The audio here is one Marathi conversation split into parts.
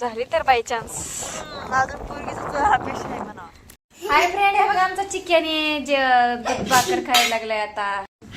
झाली तर बाय चान्स अजून पोरगीचा अपेक्षा आहे म्हणा हाय फ्रेंड हे बघा आमचा चिकन जे दूध भाकर खायला लागलाय आता.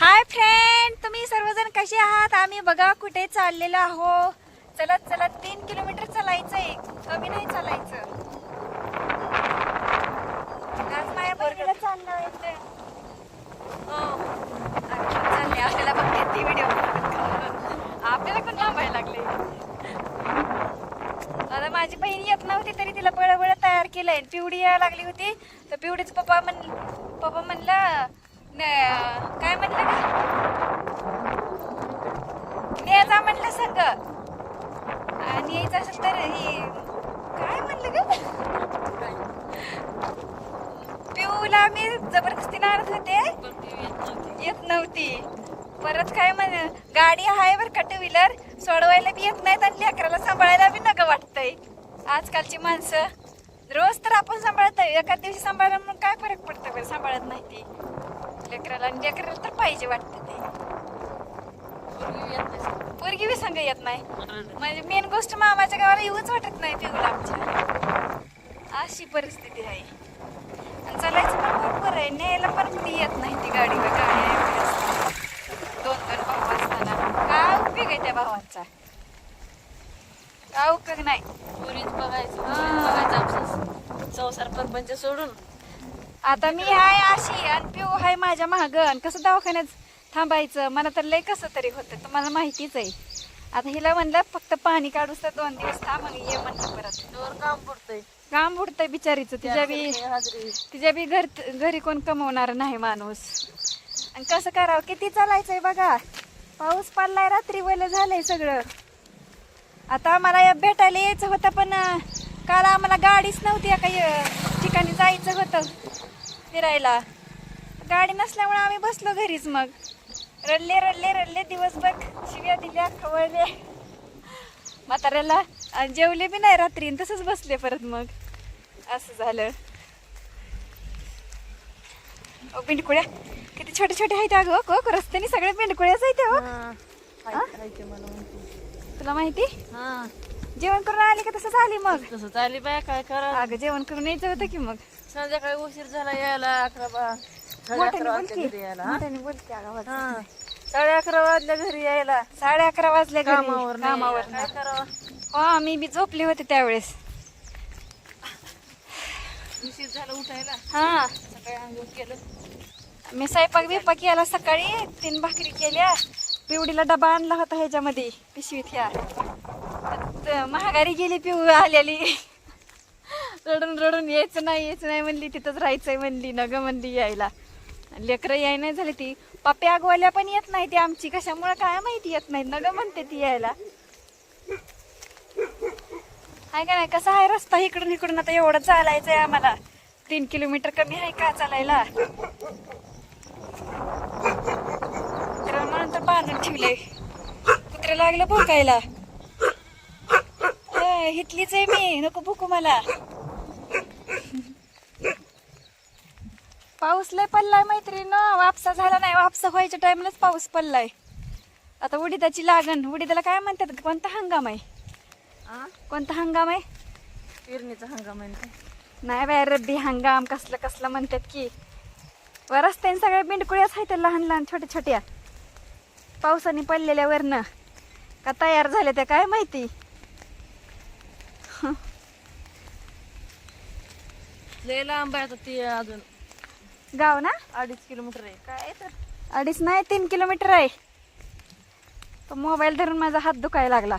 हाय फ्रेंड तुम्ही सर्वजण कसे आहात? आम्ही बघा कुठे चाललेलो आहो चलत चलत तीन किलोमीटर चालायचंय. कमी नाही चालायचं. आज माझ्या बरोबर चालले आपल्याला बघते ती व्हिडिओ आपल्याला पण थांबायला लागले आता माझी होती तरी तिला बळबळ तयार केलंय. पिवडी यायला लागली होती. तर पिवडीच पप्पा म्हण पप्पा म्हणलं न- काय म्हणलं का न्यायचा म्हणलं संग. आणि यायचं असेल तर ही काय म्हणलं ग? पिऊला मी जबरदस्ती नारत होते. येत नव्हती. परत काय म्हण गाडी आहे बरं का टू व्हीलर? सोडवायला बी येत नाहीत आणि लेकराला सांभाळायला बी नका वाटतंय. आजकालची माणसं रोज तर आपण सांभाळतोय एका दिवशी सांभाळलं म्हणून काय फरक पडतं बरं? सांभाळत नाही ती. लेकराला आणि लेकराला तर पाहिजे वाटतं ते. पोरगी बी संग येत नाही. म्हणजे मेन गोष्ट मामाच्या गावाला येऊच वाटत नाही पिऊला आमच्या. अशी परिस्थिती आहे. आणि चालायचं पण भरपूर आहे. न्यायला पण ती येत नाही ती गाडी. गाडी आहे दोन दोन भाऊ असताना. काय उपयोग आहे त्या भावांचा? काय उपयोग नाही. पोरीच बघायचं संसार परपंच सोडून. आता मी हाय अशी आणि पिऊ हाय माझ्या महाग आणि कसं दवाखान्यात थांबायचं? मला तर लय कसं तरी होतं. तुम्हाला माहितीच आहे. आता हिला म्हणलं फक्त पाणी काढूस तर दोन दिवस थांब आणि ये म्हणलं परत. काम पडतंय काम बुडतंय बिचारीचं. तिच्या बी तिच्या बी घर घरी कोण कमवणार नाही माणूस. आणि कसं करावं? किती चालायचंय बघा. पाऊस पडलाय रात्री वलं झालंय सगळं. आता आम्हाला या भेटायला यायचं होतं पण काल आम्हाला गाडीच नव्हती काही य- ठिकाणी जायचं होतं फिरायला. गाडी नसल्यामुळे आम्ही बसलो घरीच मग. रडले रडले रडले दिवसभर. शिव्या दिल्या खवळले. म्हाताऱ्याला आणि जेवले बी नाही रात्री तसंच बसले परत मग. असं झालं. ओ पिंडकुळ्या. किती छोटे छोटे आहेत अगं को रस्त्याने सगळे पिंडकुळ्याच आहेत हो. तुला माहिती? हा. जेवण करून आली का तसंच आली मग? तसं चालली बाय काय करा? अगं जेवण करून यायचं होतं की मग? संध्याकाळी उशीर झाला यायला अकरा बा साडे मोठ्याने अकरा बोल वाजल्या की. घरी यायला? मोठ्याने बोल की आगावात. हा. साडे अकरा वाजल्या घरी यायला. साडे अकरा वाजले घरी. कामावर कामावर यायला. काय करावं? हो मी बी झोपली होते त्यावेळेस. उशीर झाला उठायला. हा. सकाळी आंघोळ केलं. मी स्वयंपाक बिपाक केला सकाळी तीन भाकरी केल्या. पिवडीला डबा आणला होता ह्याच्यामध्ये पिशवीत ह्या. महागारी गेली पिऊ आलेली. रडून रडून यायचं नाही यायचं नाही म्हणली तिथंच राहायचंय म्हणली न ग म्हणली यायला. लेकरं याय नाही झाली ती. पापे आगवाल्या पण येत नाही ती आमची कशामुळे काय माहिती येत नाही न ग म्हणते ती यायला. आहे का नाही कसा आहे रस्ता इकडून इकडून? आता एवढं चालायचंय आम्हाला. तीन किलोमीटर कमी आहे का चालायला? म्हणून तर बांधून ठेवले कुत्रे लागलं भोकायला. हितलीच आहे मी. नको भुकू मला. पाऊस लय पडलाय मैत्रीण वापसा झाला नाही. वापसा व्हायच्या टाइमलाच पाऊस पडलाय. आता उडीदाची लागण. उडीदाला काय म्हणतात? कोणता हंगाम आहे? कोणता हंगाम आहे? पेरणीचा हंगाम आहे. नाही बाय रब्बी हंगाम कसलं कसलं म्हणतात की. व रस्त्याने सगळ्या बिंडकुळ्याच आहेत लहान लहान छोट्या छोट्या. पावसाने पडलेल्या वरनं. का तयार झाल्या त्या काय माहिती? लय लांब आहे आता ती अजून. गाव ना? अडीच किलोमीटर आहे. काय तर? अडीच नाही तीन किलोमीटर आहे. तो मोबाईल धरून माझा हात दुखायला लागला.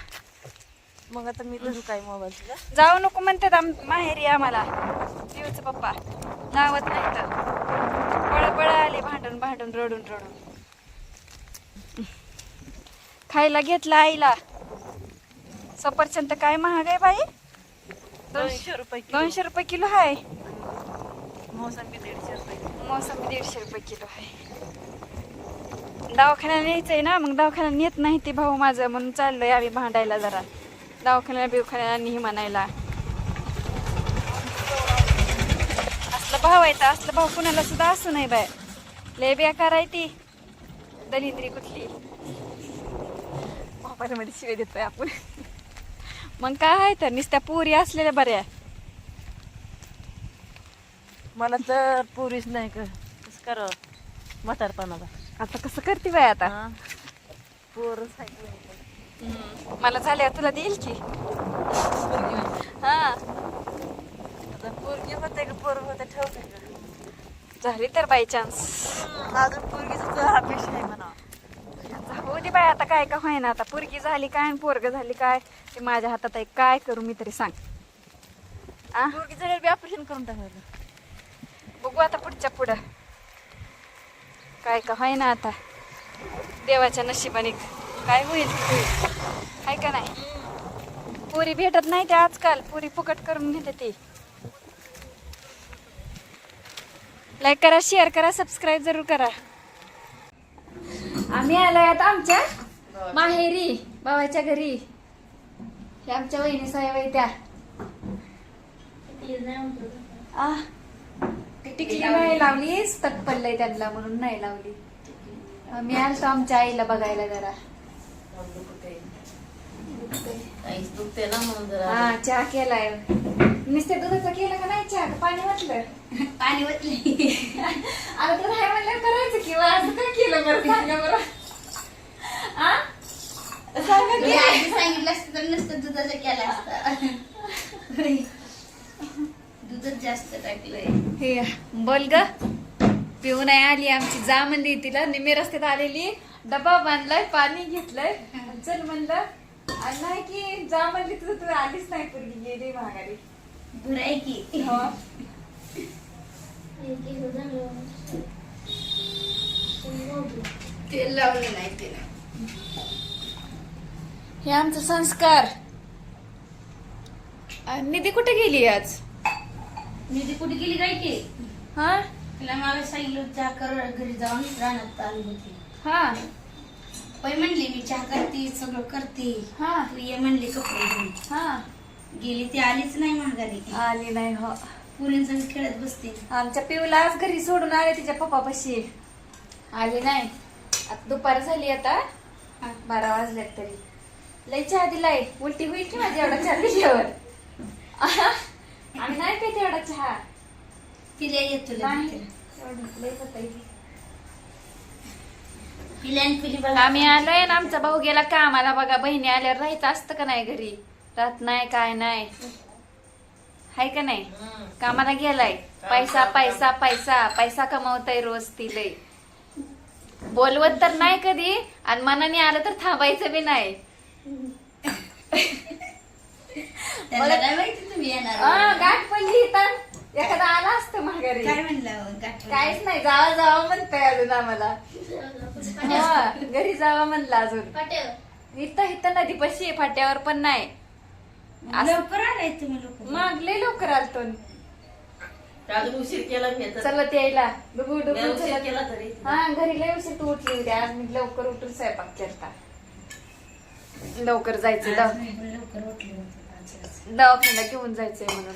मग आता मी तुझं काय मोबाईल तुझा. जाऊ नको म्हणतात आम माहेरी आम्हाला. देवचं पप्पा. लावत नाही तर बळबळ आले भांडून भांडून रडून रडून. खायला घेतला आईला. सफरचंद काय महाग आहे बाई? दोनशे रुपये किलो. दोनशे रुपये किलो आहे मोसंबी दीडशे रुपये मोसंबी दीडशे रुपये किलो आहे दवाखान्याला न्यायचंय ना मग दवाखान्याला नेत नाही ते भाऊ माझं म्हणून चाललोय आम्ही भांडायला जरा. दवाखान्याला बिवखान्याला नाही म्हणायला. असलं भाव आहे तर असलं भाव कुणाला सुद्धा असू नाही बाय लय बेकार आहे ती. दलिंद्री कुठली? मोबाईलमध्ये शिवे देतोय आपण. मग काय आहे तर नुसत्या पुरी असलेल्या बऱ्या मला तर पुरीच नाही का कसं करावं म्हातारपणाला. आता कसं करते बाय आता. पोरच? हम्म. मला झाल्या तुला देईल की? हा. पोरगी होते का पोर होते ठेवते का? झाली तर बाय चान्स अजून पोरगीच अपेक्षा आहे हो दे बाय आता काय का होईना आता पुरगी झाली काय आणि पोरग झाली काय? ते माझ्या हातात आहे. काय करू मी तरी सांग. आ? पोरगी ऑपरेशन करून टाकायचं बघू आता पुढच्या पुढं. काय का होईना आता. देवाच्या नशिबाने काय होईल ते होईल. आहे का नाही? पुरी भेटत नाही ते आजकाल. पुरी फुकट करून घेते ती. लाईक करा शेअर करा सबस्क्राईब जरूर करा. आम्ही आलोय आता आमच्या माहेरी भावाच्या घरी. हे आमच्या वहिनी साहेब आहे त्या. आ, टिकली नाही लावली तक पडलंय त्यांना म्हणून नाही लावली. मी आलतो आमच्या आईला बघायला जरा. काहीच दुखते ना म्हणून जरा. हा चहा केलाय. नुसत्या दुधाचा केला का नाही चहा? का पाणी वाटलं पाणी वतले आता नाही म्हणलं करायचं किंवा असं काय केलं बरं सांगा बरं आ? सांगा की. आधी सांगितलं असतं तर नुसतं दुधाचं केलं असतं. दूधच जास्त टाकलंय. हे बोल ग. पिऊन नाही आली आमची. जा म्हणली तिला. निम्मे रस्त्यात आलेली. डबा बांधलाय पाणी घेतलंय. चल म्हणलं. आणि नाही की जा म्हणली तुझं तू आलीच नाही पूर्वी गेली महागारी बरं आहे की. हो. तेल लावलं नाही तिला. हे आमचं संस्कार. निधी कुठे गेली आज? ती कुठे गेली काय की? हा? तिला मला सांगितलं चहा कर घरी जाऊन रानात आली होती. हा. पै म्हणली मी चहा करते सगळं करते. हा. तू ये म्हणली कपडे घेऊन. हा. गेली ती आलीच नाही महागारी आली नाही हो. पुरींसंग खेळत बसते. आमच्या पिऊला आज घरी सोडून आले तिच्या पप्पापाशी आली नाही. आता दुपार झाली आता. हा, बारा वाजल्यात तरी. लय चहा दिलाय. उलटी होईल की माझी एवढा चहा पिल्यावर? आम्ही नाही पित एवढा चहा. पिल्या येत लय होतंय. पिल्या आणि पिली बघा आम्ही आलोय ना आमचा भाऊ गेला कामाला बघा बहिणी आल्यावर राहायचं असतं का नाही घरी? राहत नाही काय नाही. हाय का नाही. कामाला गेलाय. पैसा पैसा पैसा पैसा कमवताय रोज ती लय बोलवत तर नाही कधी आणि मनाने आलं तर थांबायचं बी नाही. गाठ पडली तर एखादा आला असतं माघारी. काय म्हणलं काहीच नाही जावा जावा म्हणताय अजून आम्हाला. हा, घरी जावा म्हणलं अजून. इथं इथं नदी पशी फाट्यावर पण नाही. असं- लवकर आलाय तुम्ही लोक. मग लय लवकर आलतो. अजून उशीर केला मी तर चलत यायला. डुबू डुबू उशीर चलत केला तरी. हा घरी लय उशीर तू उठली होती. आज मी लवकर उठून स्वयंपाक केलता. लवकर जायचं दवा- लवकर उठले होते. पाचलाच. दवाखान्याला घेऊन जायचंय म्हणून.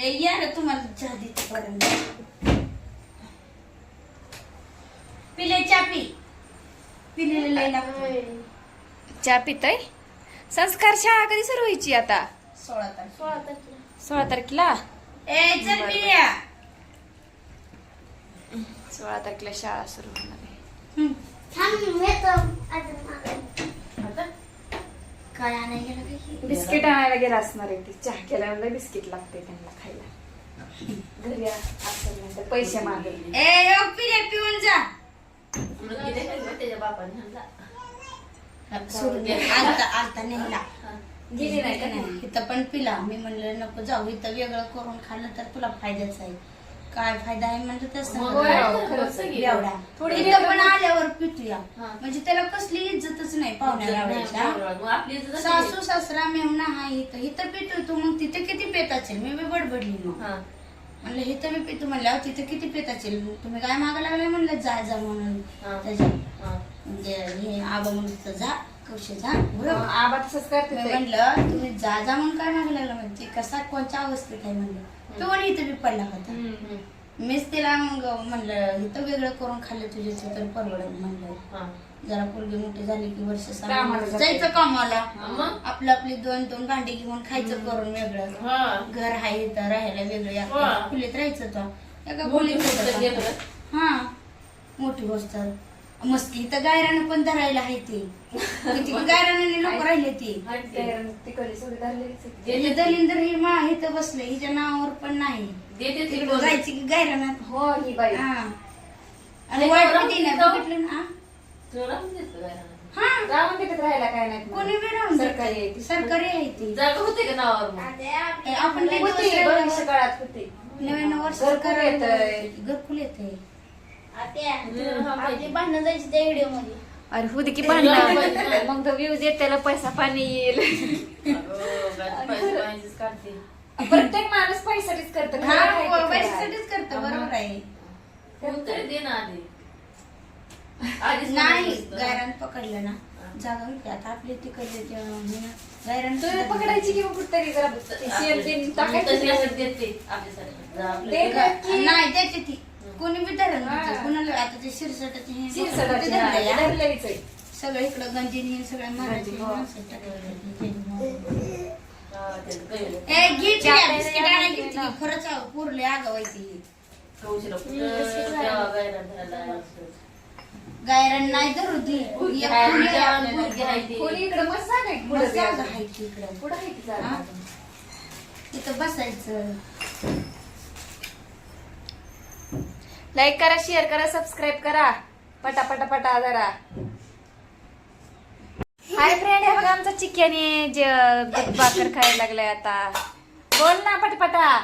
ए, या रे तुम्हाला चहा देते पिले चापी. पिलेलं लय लागतं चहा पिताय? संस्कार शाळा कधी सुरू व्हायची आता? सोळा तारीख सोळा तारखेला. सोळा तारखेला? ए चल पिल्या सोळा तारखेला शाळा सुरू होणार आहे. काय आणायला गेलं काय की? बिस्किट आणायला गेला असणार आहे ती. चहा केल्यावर बिस्किट लागते त्यांना खायला. घरी असेल नंतर पैसे मागेल ए पिऊन जा. त्याच्या बापाने आणला सोडून दे. आलता आलता नेला गेली नाही का नाही इथं पण पिला. मी म्हणलं नको जाऊ इथं वेगळं करून खाल्लं तर तुला फायद्याच आहे. काय फायदा आहे? म्हणजे इथं पण आल्यावर पितूया. हा. म्हणजे त्याला कसली इज्जतच नाही पाहुण्या लावायच्या मग आपली इज्जत सासू सासरा मेवना हा इथं. इथं पितो तू मग तिथे किती पेत असेल मी बी बडबडली मग. हा म्हणलं इथं मी पितो म्हणल्यावर तिथे किती पेत असेल तुम्ही काय मागा लागले म्हणलं जा जा म्हणून हा. त्याच्या हा. म्हणजे हे आबा म्हणलं जा जा. आबा तसंच करते मी ते. म्हणलं तुम्ही जा जा म्हणून काय मागं लागलं म्हणजे कसा कोणत्या अवस्थेत आहे म्हणलं तो आणि इथं बी पडला होता हम्म. मीच तिला मग म्हणलं इथं वेगळं करून खाल्लं तुझ्या तर परवडत म्हणलं हा. जरा मुलगी मोठी झाली की वर्ष सहा कामाला. जायचं कामाला. मग? आपलं आपली दोन दोन भांडी घेऊन खायचं करून वेगळं. हा. घर आहे इथं राहायला वेगळे. हा. खुलीत राहायचं तो. एका मोठी खोलीत? हा. मोठी गोष्ट मस्ती. इथं गायरानं पण धरायला आहे ती. किती गायराने लोक राहिले ती. म्हणजे दलिंदर ही मा इथं बसले. हिच्या नावावर पण नाही. ती तिकडे. जायची की गायरानात. हो ही बाई. हा. आणि. बघितलं ना गायराला. हा. राहायला काय नाही कोणी बी राहून सरकारी आहे ती. सरकारी आहे ती. जागा होते का नावावर मग? आपण लई दिवस होती राहिलो. भविष्य काळात होती. नवीन वर्ष घरकुल येतंय. घरकुल येते भांडण जायची त्या व्हिडिओमध्ये. अरे होती की भांडण. मग तो व्ह्यूज येत त्याला पैसा पाणी येईल. अगं, गाडी पैसे पाहिजेच काढते. प्रत्येक माणूस पैसाठीच करत. हा पैशासाठीच करतो बरोबर आहे. कोणतरी दे ना आधी. आधीच नाही म्हणायचं असतं. गायरान पकडलं ना जागा होती आता आपली तिकडले ते, हे, गायरान तुम्ही पकडायची किंवा कुठतरी जरा टाकायची ते काय का? नाही त्याची ती कोणी बी धरण हा. कुणाला आता ते शिरसटाचे हे शिरसाटाची, ते हा, धरलंय, हा. धरलेलीच आहे. सगळं इकडं गंजीन सगळं गंजीन, हो. ए, घे बिस्किट आणायची. खरंच पुरले आगावायची गायरान नाही धरू ती एक आहे आहे इकडे मस्त जागा आहे पुढं पुढं जागा जागा. आहे की इकडं पुढं आहे की जागा हा? अजून. तिथं बसायचं. लाईक करा शेअर करा सबस्क्राईब करा. पटा पटा पटा जरा. हाय फ्रेंड हे बघा आमचा चिक्याने जे दूध भाकर खायला लागलाय आता. बोल ना पटपटा.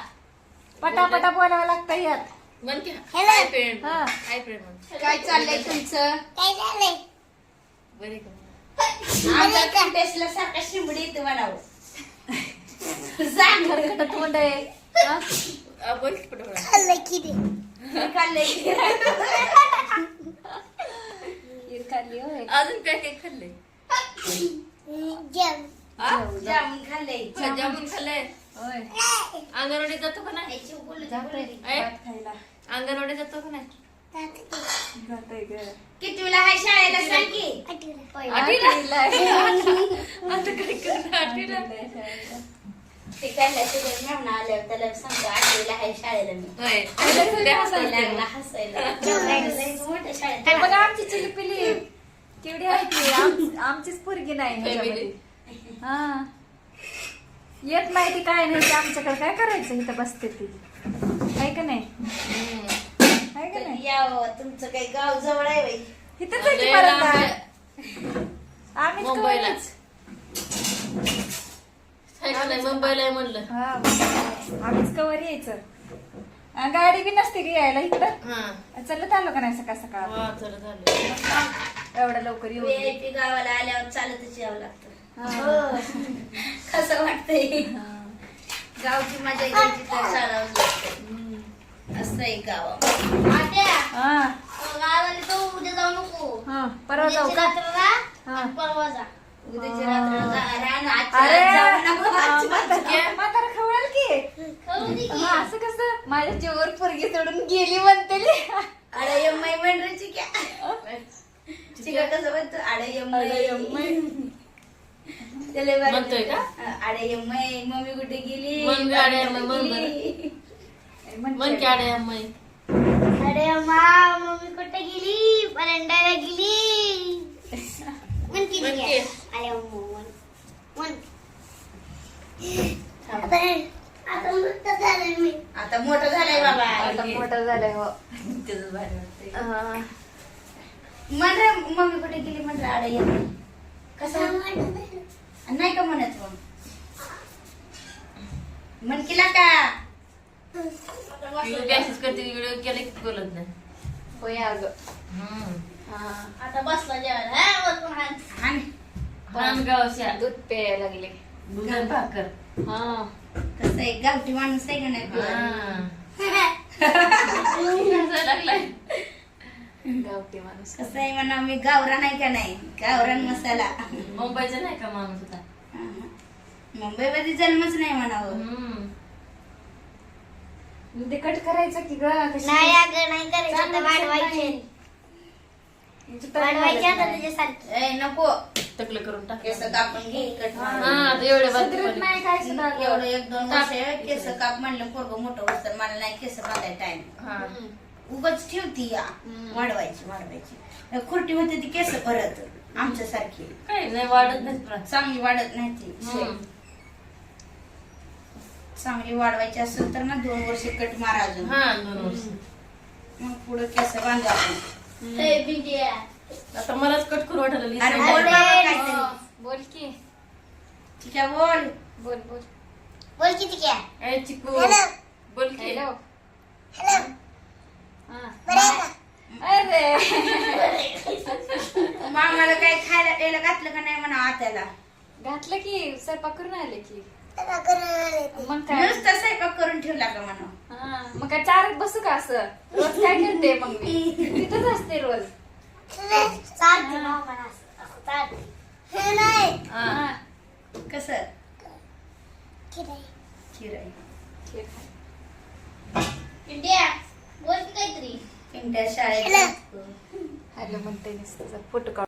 पटा पटा बोलावं लागतं यात. म्हण की हाय फ्रेंड हा. हाय फ्रेंड म्हण काय चाललंय तुमचं? काय झालंय? बरे का? आमच्या कंटेस्टला सारखा शिंबडी येते म्हणावं. सांग खरकट तोंड आहे. हा? आ, बोल की पटपट. खाल्लं की रे मी खाल्लंय. खीर खाल्ली होय. अजून काय काय खाल्लंय? जेव हा? जामुन खाल्लंय. अच्छा, जामुन खाल्लंय. होय. अंगणवाडी जातो का नाही? जातोय. ए? भात खायला. अंगणवाडी जातो का नाही? जातोय ग कितवीला हाय शाळेला? सांग की. आठवीला? आता काय करणार? ते काय आल्यावर त्याला सांगतो आठवीला हाय शाळेला मी. होय. हसायला. हसायला. मोठ्या हे बघा आमची चिली पिली केवढी आहे ती. आम- आमचीच पोरगी नाही काय ह्याच्यामध्ये. हा. येत नाही ती काय नाही ते आमच्याकडे काय करायचं? इथं बसते ती. आहे का नाही? हम्म. का नाही? यावं तुमचं काही गाव जवळ आहे बाई. इथंच आहे की लय परत लांब आहे. आम्हीच मुंबईला. आहे म्हणलं. हा आम्हीच कवर यायचं? आ, गाडी बी नसते की यायला इकडं? हा. चालत आलो का नाही सकाळ सकाळ? हा, चला झालं एवढं लवकर येऊ नये. व्हीआयपी गावाला आल्यावर चालतच यावं लागतं. हा. कसं वाटतंय? हा. गावची मजा घ्यायची तर चालावंच लागतं. हम्म. असं आहे गाव आत्या हा. गावाला तो उद्या जाऊ नको. हा परवा जाऊ उद्याची का? रात्र राहा हा. आणि परवा जा. उद्याची रात्र जा- राहा ना, आजची अरे रात जाऊ नको, आजची रात म्हातारा जाऊ. म्हातारा खवळाल की. करू दे की. हा, असं कसं? माझ्या जीवर पोरगी सोडून गेली म्हणते अरे यम्माई म्हणण्याची क्या चिका कसं म्हणतो अरे यम्माई. त्याला बारी- म्हणतोय का? अरे यम्माई मम्मी कुठे गेली? यम्माई, मन गेली. मन की आडे अम्माई अरे मा मम्मी कुठे गेली? पलंडाला गेली. मन मन? की. अरे मन मन आता आता मोठं झालं मी. आता मोठं झालंय बाबा. आता मोठं झालंय हो. भारी वाटतंय. रे मम्मी कुठे गेली? म्हण रे अरे यम्माई कसं. नाही का म्हणत मग? म्हण केला का अशीच करते व्हिडिओ केले की बोलत नाही. होय अगं. हा. आता बसला जेवायला. हा, वरतून दूध प्यायला लागले. दूध आणि भाकर. हा. कसं आहे गावठी माणूस आहे का नाही हा. हसायला लागलाय. गावठी माणूस. कसं आहे म्हणा मी गावरान आहे का नाही? गावरान मसाला. मुंबईचा नाही का माणूस होता मुंबईमध्ये जन्मच नाही म्हणावं. हम्म. ते कट करायचं की ग? कशी? नाही अगं नाही करायचं आता चांगलं वाढवायचे. नाही. जुतं वाढवायचे आता घालायचं. त्याच्यासारखे ए नको. टकलं करून टाक. केस कापून घे कट हा. आता एवढे सुधरत नाही काय सुद्धा. एवढं एक दोन वर्ष केस काप म्हणलं पोरग मोठं होतं मला नाही केस बांधाय टाइम हा. उगाच ठेवती या. वाढवायची वाढवायची. खुरटी होते ती केस परत. आमच्यासारखी. काही नाही वाढत नाही चांगली वाढत नाही ती. हम्म. चांगली वाढवायची असेल तर ना दोन वर्ष कट मारा अजून. हा दोन वर्ष. मग पुढे केस बांधा आपण. हे. आता मलाच कट करू वाटायला अरे. बोल बाबा काहीतरी. बोल की. ठीक आहे बोल. बोल बोल. बोल किती क्या ए, चिकू. बोल की. हॅलो. हॅलो. हा. बरं आहे का? अरे. मामाला काय खायला प्यायला घातलं का नाही म्हणा आत्याला? घातलं की स्वयंपाक करून आले की. मग काय? नुसतं स्वयंपाक करून ठेवला का म्हणा हा, मग काय चारत बसू का असं? रोज काय करते मग मी तिथंच असते रोज. चालते असं-. हे नाही. हा. हा. कसं? ठीक आहे. खीर. आहे ठीक आहे. बिंडिया, बोल की काहीतरी. पिंट्या शाळेत हॅलो म्हणते नुसतं. फोटो काढ.